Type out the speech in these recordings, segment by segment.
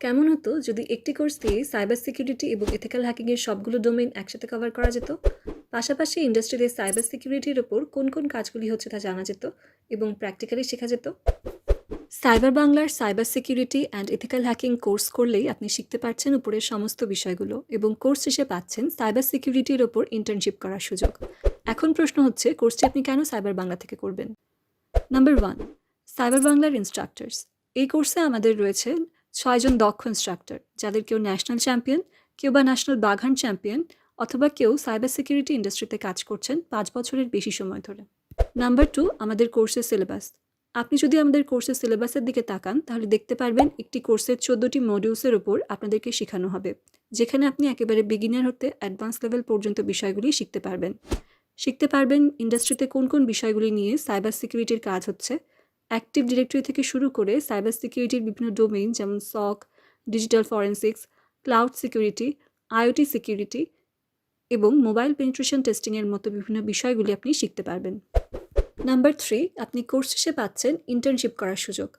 কেমন হতো যদি একটি কোর্স দিয়ে সাইবার সিকিউরিটি এবং এথিক্যাল হ্যাকিংয়ের সবগুলো ডোমেইন একসাথে কভার করা যেত? পাশাপাশি ইন্ডাস্ট্রিতে সাইবার সিকিউরিটির ওপর কোন কোন কাজগুলি হচ্ছে তা জানা যেত এবং প্র্যাকটিক্যালি শেখা যেত? সাইবার বাংলার cyber security and ethical hacking course করলেই আপনি শিখতে পারছেন উপরের সমস্ত বিষয়গুলো এবং কোর্স শেষে পাচ্ছেন সাইবার সিকিউরিটির ওপর ইন্টার্নশিপ করার সুযোগ। এখন প্রশ্ন হচ্ছে কোর্সটি আপনি কেন সাইবার বাংলা থেকে করবেন? নাম্বার ওয়ান সাইবার বাংলার ইনস্ট্রাক্টরস এই কোর্সে আমাদের রয়েছে ছয়জন দক্ষ ইনস্ট্রাক্টর যাদের কেউ ন্যাশনাল চ্যাম্পিয়ন কেউ বা ন্যাশনাল বাঘান চ্যাম্পিয়ন অথবা কেউ সাইবার সিকিউরিটি ইন্ডাস্ট্রিতে কাজ করছেন পাঁচ বছরের বেশি সময় ধরে। নাম্বার টু আমাদের কোর্সের সিলেবাস আপনি যদি আমাদের কোর্সের সিলেবাসের দিকে তাকান, তাহলে দেখতে পারবেন একটি কোর্সের চোদ্দোটি মডিউলসের ওপর আপনাদেরকে শেখানো হবে, যেখানে আপনি একেবারে বিগিনার হতে অ্যাডভান্স লেভেল পর্যন্ত বিষয়গুলি শিখতে পারবেন। শিখতে পারবেন ইন্ডাস্ট্রিতে কোন কোন বিষয়গুলি নিয়ে সাইবার সিকিউরিটির কাজ হচ্ছে অ্যাক্টিভ ডিরেক্টরি থেকে শুরু করে সাইবার সিকিউরিটির বিভিন্ন ডোমেইন যেমন SOC digital forensics cloud security IoT security এবং মোবাইল পেনিট্রেশন টেস্টিংয়ের মতো বিভিন্ন বিষয়গুলি আপনি শিখতে পারবেন। নাম্বার থ্রি আপনি কোর্স শেষে পাচ্ছেন ইন্টার্নশিপ করার সুযোগ।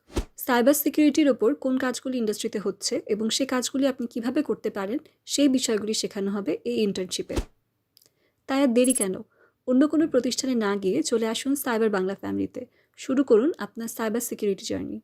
সাইবার সিকিউরিটির ওপর কোন কাজগুলি ইন্ডাস্ট্রিতে হচ্ছে এবং সে কাজগুলি আপনি কীভাবে করতে পারেন, সেই বিষয়গুলি শেখানো হবে এই ইন্টার্নশিপে তাই আর দেরি কেন? অন্য কোনো প্রতিষ্ঠানে না গিয়ে চলে আসুন সাইবার বাংলা ফ্যামিলিতে শুরু করুন আপনার সাইবার সিকিউরিটি জার্নি